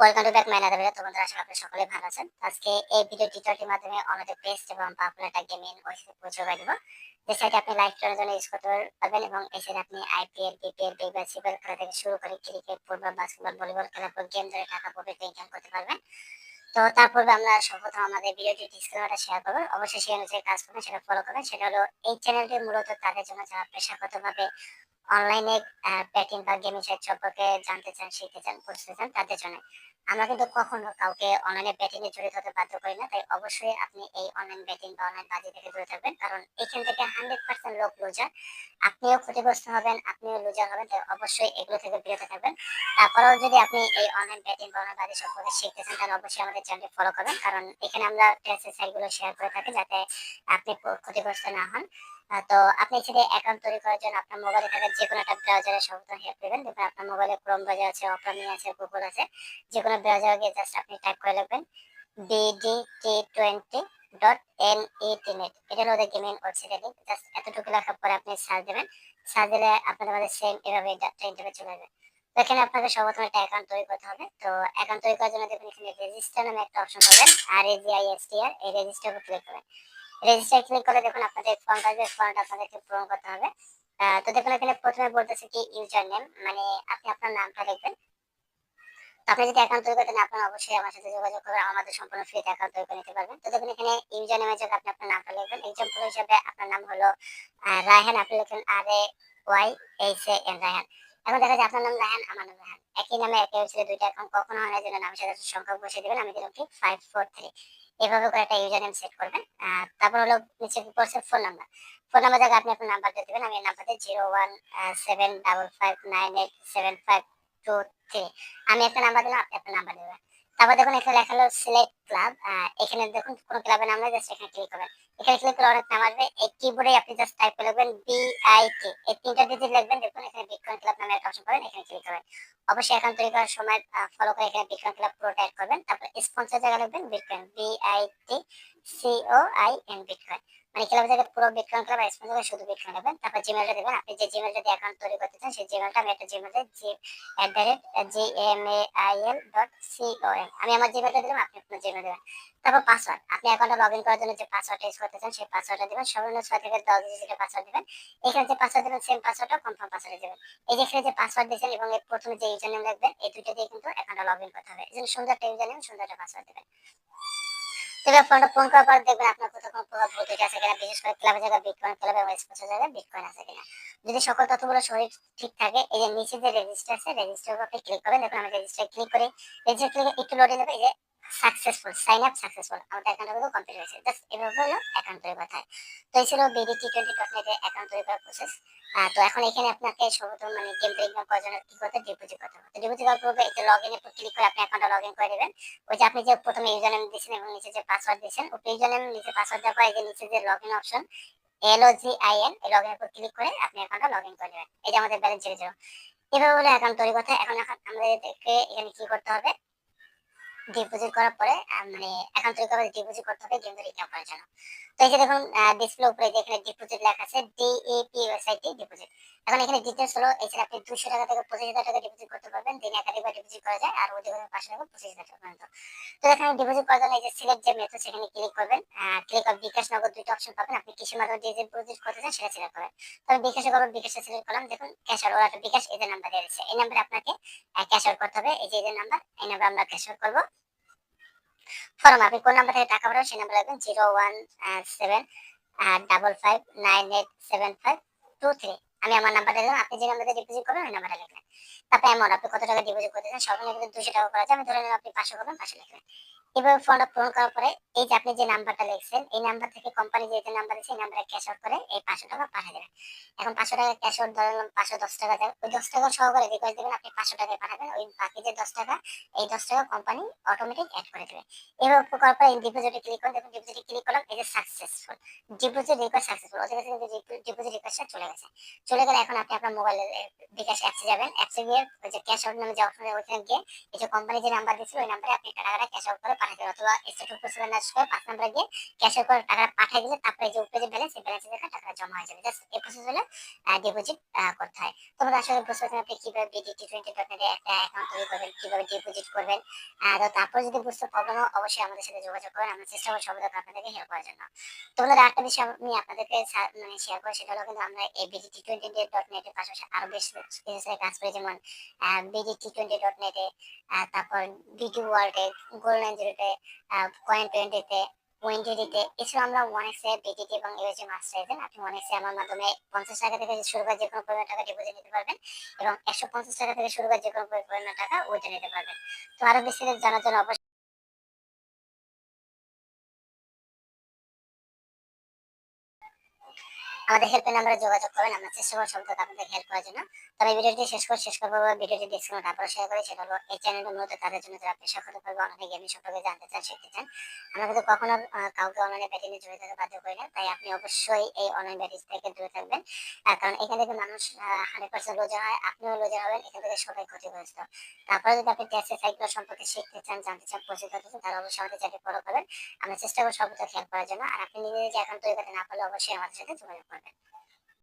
Welcome to back আশা সকলে ভালো আছেন। আজকে এই ভিডিও মাধ্যমে বেস্ট এবং পপুলার একটা পৌঁছে দিব। যে সাইটে আপনি লাইভ জন্য ইউজ করতে পারবেন এবং এই সাইটে আপনি আইপিএল বিপিএল খেলা থেকে শুরু করে ক্রিকেট ফুটবল বাস্কেটবল ভলিবল খেলার পর গেম ধরে টাকা প্রফিট ইনকাম করতে পারবেন। তো তার পূর্বে আমরা সর্বপ্রথম আমাদের ভিডিওটি ডিসক্রিপশনটা শেয়ার করব। অবশ্যই সেই অনুযায়ী কাজ করবেন, সেটা ফলো করবেন। সেটা হলো এই চ্যানেলটি মূলত তাদের জন্য যারা পেশাগতভাবে অনলাইনে ব্যাটিং বা গেমিং সাইট সম্পর্কে জানতে চান, শিখতে চান, বুঝতে চান, তাদের জন্য। আমরা কিন্তু কখনো কাউকে অনলাইনে ব্যাটিং এ জড়িত হতে বাধ্য করি না, তাই অবশ্যই আপনি এই অনলাইন ব্যাটিং বা অনলাইন বাজি থেকে দূরে থাকবেন, কারণ এখান থেকে হান্ড্রেড পার্সেন্ট লোক লুজার আপনিও ক্ষতিগ্রস্ত হবেন, আপনিও লুজার হবেন, তাই অবশ্যই এগুলো থেকে বিরত থাকবেন। তারপরেও যদি আপনি এই অনলাইন ব্যাটিং বা অনলাইন বাজি সম্পর্কে শিখতে চান, তাহলে অবশ্যই আমাদের চ্যানেলটি ফলো করবেন, কারণ এখানে আমরা টেস্টের সাইটগুলো শেয়ার করে থাকি, যাতে আপনি ক্ষতিগ্রস্ত না হন। তো আপনি যদি অ্যাকাউন্ট তৈরি করার জন্য আপনার মোবাইলে থাকা যে কোনো একটা ব্রাউজারে সর্বপ্রথম হেল্প নেবেন দেখবেন আপনার মোবাইলে ক্রোম ব্রাউজার আছে অপরামি আছে গুগল আছে। যে কোনো ব্রাউজারে গিয়ে জাস্ট আপনি টাইপ করে লিখবেন BDT twenty dot N E net এটা হলো ওদের গেমিং ওয়েবসাইট জাস্ট এতটুকু লেখার পরে আপনি সার্চ দেবেন। সার্চ দিলে আপনাদের মধ্যে সেম এভাবে ডাটা ইন্টারভিউ চলে যাবে এখানে আপনাকে সর্বপ্রথম একটা অ্যাকাউন্ট তৈরি করতে হবে। তো অ্যাকাউন্ট তৈরি করার জন্য দেখবেন এখানে রেজিস্টার নামে একটা অপশন পাবেন আর এ জি আই এস টি আর এই রেজিস্টার উপর ক্লিক করবেন। রেজিস্টার ক্লিক করে দেখুন আপনাদের ফর্ম আসবে ফর্মটা আপনাদেরকে পূরণ করতে হবে। তো দেখুন এখানে প্রথমে বলতেছে কি ইউজার নেম মানে আপনি আপনার নামটা লিখবেন। আপনি যদি অ্যাকাউন্ট তৈরি করতে না আপনার অবশ্যই আমার সাথে যোগাযোগ করে আমাদের সম্পূর্ণ ফ্রিতে অ্যাকাউন্ট তৈরি করে নিতে পারবেন। তো দেখুন এখানে ইউজার নেমের জায়গায় আপনি আপনার নামটা লিখবেন। এক্সাম্পল হিসেবে আপনার নাম হলো রায়হান, আপনি লিখেন R A Y H A N Raihan. এখন দেখা যায় আপনার নাম রায়হান আমার নাম রায়হান একই নামে একই ওয়েবসাইটে দুইটা অ্যাকাউন্ট কখনো হয় না যেন নামের সাথে সংখ্যা বসে দেবেন। আমি দিলাম কি ফাইভ ফোর থ্রি এভাবে করে একটা ইউজার নেম সেট করবেন তারপর হলো নিচে করছে ফোন নাম্বার ফোন নাম্বার জায়গায় আপনি আপনার দিয়ে দেবেন। আমি নাম্বারটা zero one seven double five nine eight seven five two three আমি একটা নাম্বার দিলাম, আপনি একটা নাম্বার দেবেন। তারপর দেখুন, এখানে লেখা হলো সিলেক্ট ক্লাব এখানে দেখুন, কোন ক্লাবের নাম নেই জাস্ট এখানে ক্লিক করবেন। এখানে ক্লিক করে অনেক নাম আসবে। এই কিবোর্ডে আপনি জাস্ট টাইপ করে লিখবেন বি এই তিনটা ডিজিট লিখবেন, দেখুন, এখানে বিটকয়েন ক্লাব নামে একটা অপশন পাবেন, এখানে ক্লিক করবেন। অবশ্যই অ্যাকাউন্ট তৈরি করার সময় ফলো করে এখানে বিটকয়েন ক্লাব পুরো টাইপ করবেন। তারপর স্পন্সর জায়গা লিখবেন bitcoin B I I N bitcoin মানে ক্লাবের জায়গায় পুরো বিটকয়েন ক্লাব আর স্পন্সর শুধু বিটকয়েন লিখবেন তারপর জিমেলটা দেবেন আপনি যে জিমেলটা দিয়ে অ্যাকাউন্ট তৈরি করতে চান, সেই জিমেলটা আমি একটা জিমেলে G at the rate G M A I L dot C O M আমি আমার জিমেলটা দিলাম, আপনি আপনার জিমেল দেবেন। তারপর পাসওয়ার্ড আপনি অ্যাকাউন্টে লগ ইন করার জন্য যে পাসওয়ার্ডটা ইউজ করতে চান, সেই পাসওয়ার্ডটা দেবেন। সর্বনিম্ন ছয় থেকে দশ ডিজিটের পাসওয়ার্ড দেবেন। এখানে যে পাসওয়ার্ড দেবেন সেম পাসওয়ার্ডটা কনফার্ম পাসওয়ার্ড দেবেন। এই যে এখানে যে পাসওয়ার্ড দিয়েছেন এবং এর প্রথমে যে ইউজার নেম লিখবেন এই দুইটা দিয়ে কিন্তু অ্যাকাউন্টে লগ ইন করতে হবে। এই জন্য সুন্দর একটা ইউজার নেম সুন্দর একটা পাসওয়ার্ড দেবেন। তবে ফোন করার পর দেখবেন আপনার প্রভাব ভৌতিক আছে কিনা, বিশেষ করে ক্লাবের জায়গায় ক্লাবে জায়গায় বিটকয়েন আছে কিনা। যদি সকল তথ্যগুলো শরীর ঠিক থাকে, এই যে নিচে যে রেজিস্টার আছে রেজিস্টার উপর ক্লিক করবেন। দেখুন, আমি রেজিস্টার ক্লিক করে। রেজিস্টার ক্লিক একটু লোডিং নেবে, এই যে সাকসেসফুল সাইন আপ সাকসেসফুল আমাদের অ্যাকাউন্ট কমপ্লিট হয়েছে। জাস্ট এভাবে হলো অ্যাকাউন্ট তৈরি কথা তো এই ছিল বিডি টি টোয়েন্টি ডট নেটে অ্যাকাউন্ট তৈরি করার প্রসেস তো এখন এখানে আপনাকে সর্বপ্রথম মানে গেম প্লে করার জন্য কি করতে ডিপোজিট করতে হবে। ডিপোজিট করার পূর্বে এই লগ ইন ক্লিক করে আপনি অ্যাকাউন্টটা লগ ইন করে দেবেন ওই যে আপনি যে প্রথমে ইউজার নেম দিয়েছেন এবং নিচে যে পাসওয়ার্ড দিয়েছেন, ওই ইউজার নেম নিচে পাসওয়ার্ড দেওয়ার পর এই যে নিচে যে log in option L O G I N এই লগ ইন উপর ক্লিক করে আপনি অ্যাকাউন্টটা লগ ইন করে নেবেন। এই যে আমাদের ব্যালেন্স জিরো এভাবে হলো অ্যাকাউন্ট তৈরি। এখন এখন আমাদেরকে এখানে কি করতে হবে? ডিপোজিট করার পরে মানে অ্যাকাউন্ট তৈরি ডিপোজিট করতে হবে গেমটা রিটার্ন করার জন্য। তো এই যে দেখুন ডিসপ্লে উপরে যে এখানে ডিপোজিট লেখা আছে ডিএপি ওয়েবসাইট ডিপোজিট এখন এখানে ডিটেলস হলো এছাড়া আপনি দুশো টাকা থেকে পঁচিশ হাজার টাকা ডিপোজিট করতে পারবেন দিনে একাধিকবার ডিপোজিট করা যায়, আর ওদিকে পাঁচশো টাকা পঁচিশ হাজার টাকা পর্যন্ত। তো এখানে ডিপোজিট করার জন্য এই যে সিলেক্ট যে মেথড সেখানে ক্লিক করবেন ক্লিক অফ বিকাশ নগদ দুইটা অপশন পাবেন। আপনি কিসের মাধ্যমে ডিপোজিট করতে চান, সেটা সিলেক্ট করবেন। তবে বিকাশে করবেন বিকাশে সিলেক্ট করলাম। দেখুন ক্যাশ আউট একটা বিকাশ এদের নাম্বার দিয়ে দিচ্ছে এই নাম্বারে আপনাকে ক্যাশ আউট করতে হবে। এই যে এদের নাম্বার এই নাম্বার আমরা ক্যাশ আউট করব। ফর্ম আপনি কোন নাম্বার থেকে টাকা পাঠাবেন, সেই number লাগবেন zero one seven double five nine eight seven five two three আমি আমার নাম্বার দিলাম, আপনি যে নাম্বারে ডিপোজিট করবেন, ওই নাম্বারটা লিখবেন। তারপরে অ্যামাউন্ট আপনি কত টাকা ডিপোজিট করতে চান, সর্বনিম্ন কিন্তু দুশো টাকা করা যায় আমি ধরে নিলাম আপনি পাঁচশো করবেন, পাঁচশো লিখবেন। এভাবে ফর্মটা পূরণ করার পরে এই যে আপনি যে নাম্বারটা লিখছেন, এই নাম্বার থেকে কোম্পানি যে নাম্বার দিচ্ছে, এই নাম্বারে ক্যাশ আউট করে এই পাঁচশো টাকা পাঠিয়ে দেবেন। এখন পাঁচশো টাকা ক্যাশ আউট ধরে নিলাম, পাঁচশো দশ টাকা দেয় ওই দশ টাকা সহকারে রিকোয়েস্ট দেবেন, আপনি পাঁচশো টাকায় পাঠাবেন। ওই বাকি যে দশ টাকা, এই দশ টাকা কোম্পানি অটোমেটিক অ্যাড করে দেবে। এভাবে করার পরে ডিপোজিটে ক্লিক করুন, দেখুন ডিপোজিটে ক্লিক করলাম, এই যে সাকসেসফুল ডিপোজিট রিকোয়েস্ট সাকসেসফুল ওদের কাছে কিন্তু ডিপোজিট রিকোয়েস্টটা চলে গেছে। চলে গেলে এখন আপনি আপনার মোবাইলে বিকাশ অ্যাপসে যাবেন। অ্যাপসে গিয়ে ওই যে ক্যাশ আউট নামে যে অপশন ওইখানে গিয়ে এই যে কোম্পানি যে নাম্বার দিয়েছিল, ওই নাম্বারে আপনি টাকাটা ক্যাশ আউট করে পাঠাতে অথবা স্টেট উপস্থিত না করে পাঁচ গিয়ে ক্যাশের টাকাটা পাঠিয়ে দিলে তারপরে যে উপরে যে ব্যালেন্স সেই ব্যালেন্সের জায়গায় টাকাটা জমা হয়ে যাবে। জাস্ট এই প্রসেস হলে ডিপোজিট করতে হয়। তোমরা আসলে বুঝতে পারছেন আপনি কীভাবে বিডি টি টোয়েন্টি ডট নেটে একটা অ্যাকাউন্ট তৈরি করবেন ডিপোজিট করবেন। তো তারপর যদি বুঝতে প্রবলেম হয় অবশ্যই আমাদের সাথে যোগাযোগ আমরা চেষ্টা করব আপনাদেরকে হেল্প করার জন্য। তোমাদের আরেকটা বিষয় আমি আপনাদেরকে মানে শেয়ার সেটা হলো কিন্তু আমরা এই বিডি টি টোয়েন্টি ডট নেটের পাশাপাশি বেশ জায়গায় কাজ করি, যেমন বিডি টি টোয়েন্টি ডট নেটে তারপর বিডি ওয়ার্ল্ডে গোল্ডেন জিরোতে কয়েন টোয়েন্টিতে ওয়েন্টিতে এছাড়া আমরা ওয়ান এক্সে বিটিটি এবং মাস্টার এজেন্ট আপনি ওয়ান এক্সে আমার মাধ্যমে পঞ্চাশ টাকা থেকে শুরু করে যে কোনো পরিমাণ টাকা ডিপোজিট নিতে পারবেন এবং একশো পঞ্চাশ টাকা থেকে শুরু করে যে কোনো পরিমাণ টাকা উইথড্র নিতে পারবেন। তো আরও বিস্তারিত জানার জন্য অবশ্যই আমাদের হেল্পের নাম্বারে যোগাযোগ করবেন, আমরা চেষ্টা করব সব আপনাদের হেল্প করার জন্য। তবে ভিডিওটি শেষ করে, শেষ করব ভিডিওটি ডিসকাউন্ট তারপরে শেয়ার করি, সেটা হলো এই চ্যানেলটা মূলত তাদের জন্য যারা পেশা করতে পারবে অনলাইনে গেমিং সম্পর্কে জানতে চান, শিখতে চান। আমরা কিন্তু কখনো কাউকে অনলাইনে ব্যাটিং এ জড়িত থাকতে বাধ্য করি না, তাই আপনি অবশ্যই এই অনলাইন ব্যাটিং থেকে দূরে থাকবেন। কারণ এখান থেকে মানুষ হান্ড্রেড পার্সেন্ট লোজার হয়, আপনিও লোজার হবেন, এখান থেকে সবাই ক্ষতিগ্রস্ত। তারপরে যদি আপনি ট্যাক্সের সাইকেল সম্পর্কে শিখতে চান, জানতে চান, পরিচিত হতে চান, তাহলে অবশ্যই আমাদের চ্যানেল ফলো করবেন। আমরা চেষ্টা করব সর্বোচ্চ খেয়াল করার জন্য। আর আপনি নিজে নিজে অ্যাকাউন্ট তৈরি করতে না পারলে অবশ্যই আমাদের সাথে যোগাযোগ করবেন on it.